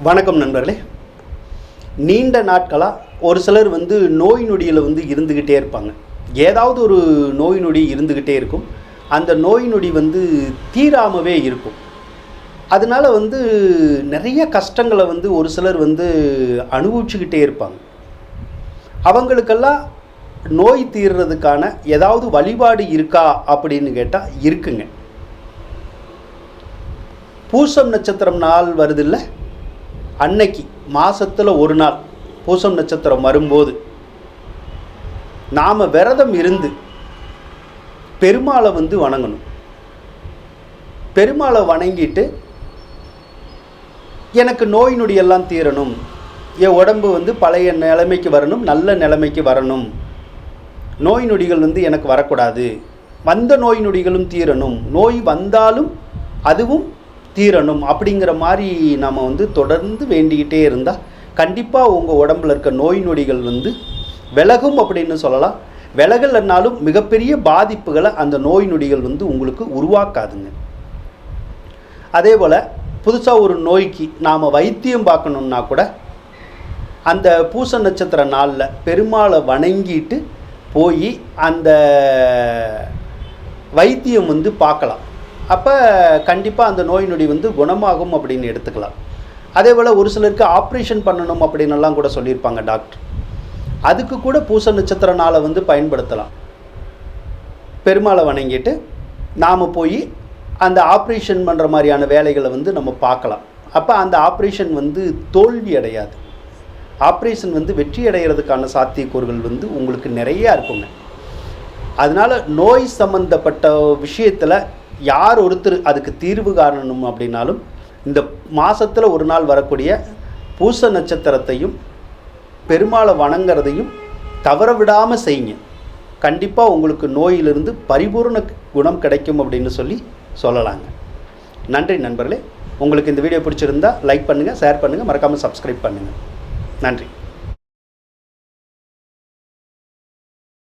வணக்கம் நண்பர்களே. நீண்ட நாட்களாக ஒரு சிலர் வந்து நோய் நொடியில் வந்து இருந்துக்கிட்டே இருப்பாங்க. ஏதாவது ஒரு நோய் நொடி இருந்துக்கிட்டே இருக்கும். அந்த நோய் நொடி வந்து தீராமவே இருக்கும். அதனால் வந்து நிறைய கஷ்டங்களை வந்து ஒரு சிலர் வந்து அனுபவிச்சுக்கிட்டே இருப்பாங்க. அவங்களுக்கெல்லாம் நோய் தீர்றதுக்கான ஏதாவது வழிபாடு இருக்கா அப்படின்னு கேட்டால் இருக்குங்க. பூசம் நட்சத்திரம் நாள் வருதில்ல? அன்னைக்கு மாதத்தில் ஒரு நாள் பூசம் நட்சத்திரம் வரும்போது நாம் விரதம் இருந்து பெருமாளை வந்து வணங்கணும். பெருமாளை வணங்கிட்டு எனக்கு நோய் நொடியெல்லாம் தீரணும். என் உடம்பு வந்து பழைய நிலைமைக்கு வரணும் நல்ல நிலைமைக்கு வரணும். நோய் நொடிகள் வந்து எனக்கு வரக்கூடாது. வந்த நோய் நொடிகளும் தீரணும். நோய் வந்தாலும் அதுவும் தீரணும் அப்படிங்கிற மாதிரி நாம் வந்து தொடர்ந்து வேண்டிக்கிட்டே இருந்தால் கண்டிப்பாக உங்கள் உடம்புல இருக்க நோய் நொடிகள் வந்து விலகும் அப்படின்னு சொல்லலாம். விலகலைன்னாலும் மிகப்பெரிய பாதிப்புகளை அந்த நோய் நொடிகள் வந்து உங்களுக்கு உருவாக்காதுங்க. அதே போல் புதுசாக ஒரு நோய்க்கு நாம் வைத்தியம் பார்க்கணுன்னா கூட அந்த பூச நட்சத்திர நாளில் பெருமாளை வணங்கிட்டு போய் அந்த வைத்தியம் வந்து பார்க்கலாம். அப்போ கண்டிப்பாக அந்த நோய் நொடி வந்து குணமாகும் அப்படின்னு எடுத்துக்கலாம். அதே போல் ஒரு சிலருக்கு ஆப்ரேஷன் பண்ணணும் அப்படின்னுலாம் கூட சொல்லியிருப்பாங்க டாக்டர் அதுக்கு கூட பூச நட்சத்திர நாளை வந்து பயன்படுத்தலாம். பெருமாளை வணங்கிட்டு நாம் போய் அந்த ஆப்ரேஷன் பண்ணுற மாதிரியான வேலைகளை வந்து நம்ம பார்க்கலாம். அப்போ அந்த ஆப்ரேஷன் வந்து தோல்வி அடையாது. ஆப்ரேஷன் வந்து வெற்றி அடைகிறதுக்கான சாத்தியக்கூறுகள் வந்து உங்களுக்கு நிறையா இருக்குங்க. அதனால் நோய் சம்பந்தப்பட்ட விஷயத்தில் யார் ஒருத்தர் அதுக்கு தீர்வு காணணும் அப்படின்னாலும் இந்த மாதத்தில் ஒரு நாள் வரக்கூடிய பூச நட்சத்திரத்தையும் பெருமாளை வணங்குறதையும் தவற விடாமல் செய்யுங்க. கண்டிப்பாக உங்களுக்கு நோயிலிருந்து பரிபூர்ண குணம் கிடைக்கும் அப்படின்னு சொல்லி சொல்லலாங்க. நன்றி நண்பர்களே. உங்களுக்கு இந்த வீடியோ பிடிச்சிருந்தா லைக் பண்ணுங்கள் ஷேர் பண்ணுங்கள் மறக்காமல் சப்ஸ்கிரைப் பண்ணுங்கள் நன்றி.